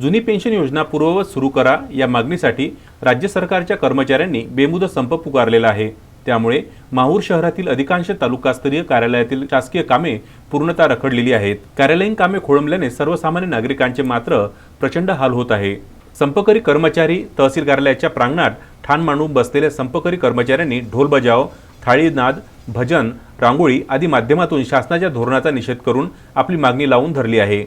जुनी पेन्शन योजना पूर्ववत सुरू करा या मागणीसाठी राज्य सरकारच्या कर्मचाऱ्यांनी बेमुदत संप पुकारलेला आहे. त्यामुळे माहूर शहरातील अधिकांश तालुकास्तरीय कार्यालयातील शासकीय कामे पूर्णतः रखडलेली आहेत. कार्यालयीन कामे खोळंबल्याने सर्वसामान्य नागरिकांचे मात्र प्रचंड हाल होत आहे. संपकरी कर्मचारी तहसील कार्यालयाच्या प्रांगणात ठाण मांडून बसलेल्या संपकरी कर्मचाऱ्यांनी ढोल बजाव थाळीनाद भजन रांगोळी आदी माध्यमातून शासनाच्या धोरणाचा निषेध करून आपली मागणी लावून धरली आहे.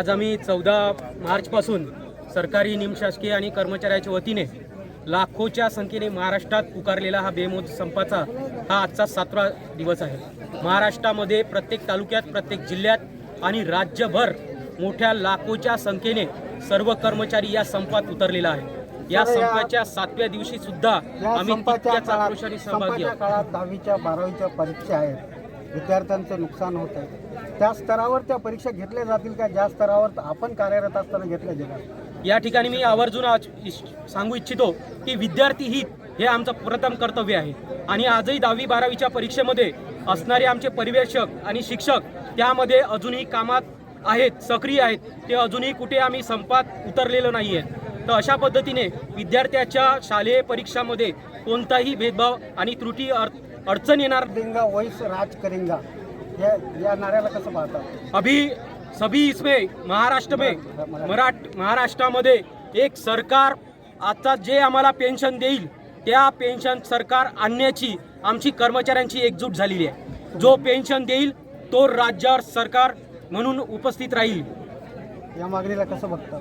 आज आम्ही चौदा मार्चपासून सरकारी निमशासकीय आणि कर्मचाऱ्याच्या वतीने लाखोच्या संख्येने महाराष्ट्रात पुकारलेला हा बेमोज संपाचा हा आजचा सातवा दिवस आहे. महाराष्ट्रामध्ये प्रत्येक तालुक्यात प्रत्येक जिल्ह्यात आणि राज्यभर मोठ्या लाखोच्या संख्येने सर्व कर्मचारी या संपात उतरलेला आहे. या संपाच्या सातव्या दिवशी सुद्धा आम्ही तितक्याच आक्रोशाने सहभागी दहावीच्या बारावीच्या परीक्षा आहेत. विद्यार्थ्यांचं नुकसान होत आहे. त्या स्तरावर त्या परीक्षा घेतल्या जातील का? ज्या स्तरावर आपण कार्यरत असताना घेतल्या जातात या ठिकाणी मी आवर्जून आज सांगू इच्छितो की विद्यार्थी हित हे आमचं प्रथम कर्तव्य आहे. आणि आजही दहावी बारावीच्या परीक्षेमध्ये असणारे आमचे परिवेशक आणि शिक्षक त्यामध्ये अजूनही कामात आहेत सक्रिय आहेत. ते अजूनही कुठे आम्ही संपात उतरलेलो नाही आहे तर अशा पद्धतीने विद्यार्थ्याच्या शालेय परीक्षामध्ये कोणताही भेदभाव आणि त्रुटी अर्थ अडचण येणार. करेंगा वैस राज करेंगा. या या नाऱ्याला कसं पाहतात अभी सभी इसमें महाराष्ट्र में मराठ महाराष्ट्रामध्ये एक सरकार आता जे आम्हाला पेन्शन देईल त्या पेन्शन सरकार आणण्याची आमची कर्मचाऱ्यांची एकजूट झालेली आहे. जो पेन्शन देईल तो राज्यावर सरकार म्हणून उपस्थित राहील. या मागणीला कसं बघतात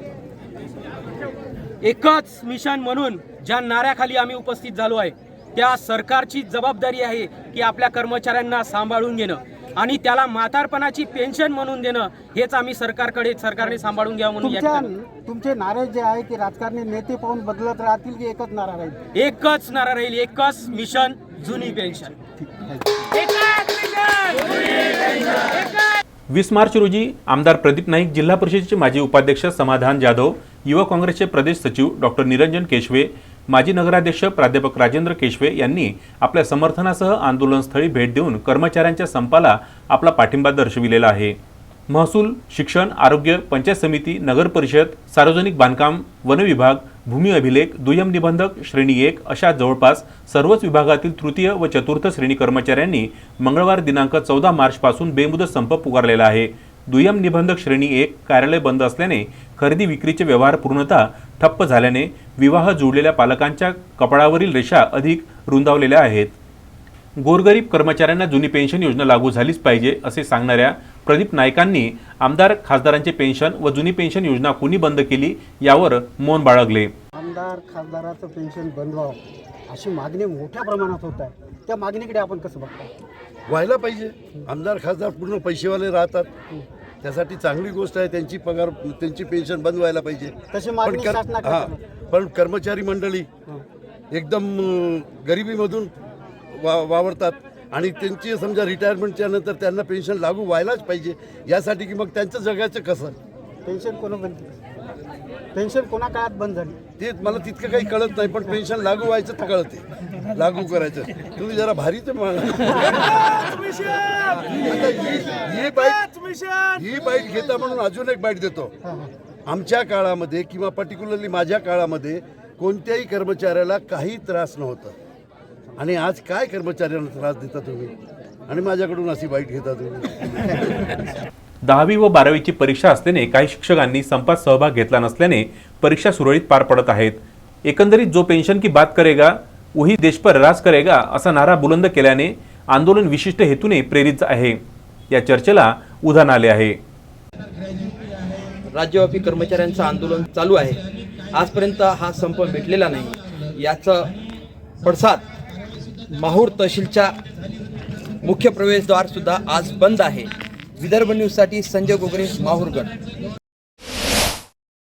एकच मिशन म्हणून ज्या नाऱ्याखाली आम्ही उपस्थित झालो आहे त्या सरकारची जबाबदारी आहे की आपल्या कर्मचाऱ्यांना सांभाळून घेणं आणि त्याला म्हातारपणाची पेन्शन म्हणून देणं हेच आम्ही सरकारकडे सरकारने सांभाळून घ्यावं म्हणून या तुमच्या ठिकाणी तुमचे नारे जे आहे की राजकारणी नेते पाहून बदलत राहतील की एकच नारा राहील? एकच नारा राहील एकच मिशन जुनी पेन्शन. वीस मार्च रोजी आमदार प्रदीप नाईक जिल्हा परिषदेचे माजी उपाध्यक्ष समाधान जाधव युवा काँग्रेसचे प्रदेश सचिव डॉक्टर निरंजन केशवे माजी नगराध्यक्ष प्राध्यापक राजेंद्र केशवे यांनी आपल्या समर्थनासह आंदोलनस्थळी भेट देऊन कर्मचाऱ्यांच्या संपाला आपला पाठिंबा दर्शविलेला आहे. महसूल शिक्षण आरोग्य पंचायत समिती नगर परिषद सार्वजनिक बांधकाम वन विभाग भूमी अभिलेख दुय्यम निबंधक श्रेणी एक अशा जवळपास सर्वच विभागातील तृतीय व चतुर्थ श्रेणी कर्मचाऱ्यांनी मंगळवार दिनांक चौदा मार्चपासून बेमुदत संप पुकारलेला आहे. दुय्यम निबंधक श्रेणी एक कार्यालय बंद असल्याने खरेदी विक्रीचे व्यवहार पूर्णतः ठप्प झाल्याने विवाह जोडलेल्या पालकांच्या कपाळावरील रेषा अधिक रुंदावलेल्या आहेत. गोरगरीब कर्मचाऱ्यांना जुनी पेन्शन योजना लागू झालीच पाहिजे असे सांगणाऱ्या प्रदीप नाईकांनी आमदार खासदारांचे पेन्शन व जुनी पेन्शन योजना कुणी बंद केली यावर मौन बाळगले. आमदार खासदाराचं पेन्शन बंद व्हावं अशी मागणी मोठ्या प्रमाणात होत आहे. त्या मागणीकडे आपण कसं बघता? व्हायला पाहिजे. आमदार खासदार पूर्ण पैसेवाले राहतात. त्यासाठी चांगली गोष्ट आहे त्यांची पगार त्यांची पेन्शन बंद व्हायला पाहिजे. तशी पण मागणी कर- शासनाकडे हा करा. पण कर्मचारी मंडळी एकदम अं, गरिबीमधून वा वावरतात. आणि त्यांची समजा रिटायरमेंटच्या नंतर त्यांना पेन्शन लागू व्हायलाच पाहिजे. यासाठी की मग त्यांचं जगाचं कसं? पेन्शन कोण बंद पेन्शन कोणा काळात बंद झाली? ते मला तितकं काही कळत नाही पण पेन्शन लागू व्हायचं तर कळते लागू करायचं. तुम्ही जरा भारी ते ही बाईट ही बाईट घेता म्हणून अजून एक बाईट देतो. आमच्या काळामध्ये किंवा पर्टिक्युलरली माझ्या काळामध्ये कोणत्याही कर्मचाऱ्याला काही त्रास नव्हता. आणि आज काय कर्मचाऱ्यांना त्रास देता तुम्ही? आणि माझ्याकडून अशी बाईट घेता तुम्ही? दहावी व बारावीची परीक्षा असल्याने काही शिक्षकांनी संपात सहभाग घेतला नसल्याने परीक्षा सुरळीत पार पडत आहेत. एकंदरीत जो पेन्शन की बात करेगा वही देश पर राज करेगा असा नारा बुलंद केल्याने आंदोलन विशिष्ट हेतूने प्रेरित आहे. या चर्चेला उधाण आले आहे. राज्यव्यापी कर्मचाऱ्यांचं आंदोलन चालू आहे. आजपर्यंत हा संप भेटलेला नाही. याचं पडसाद माहूर तहसीलच्या मुख्य प्रवेशद्वारसुद्धा आज बंद आहे. विदर्भ न्यूजसाठी संजय गोगरे माहूरगड.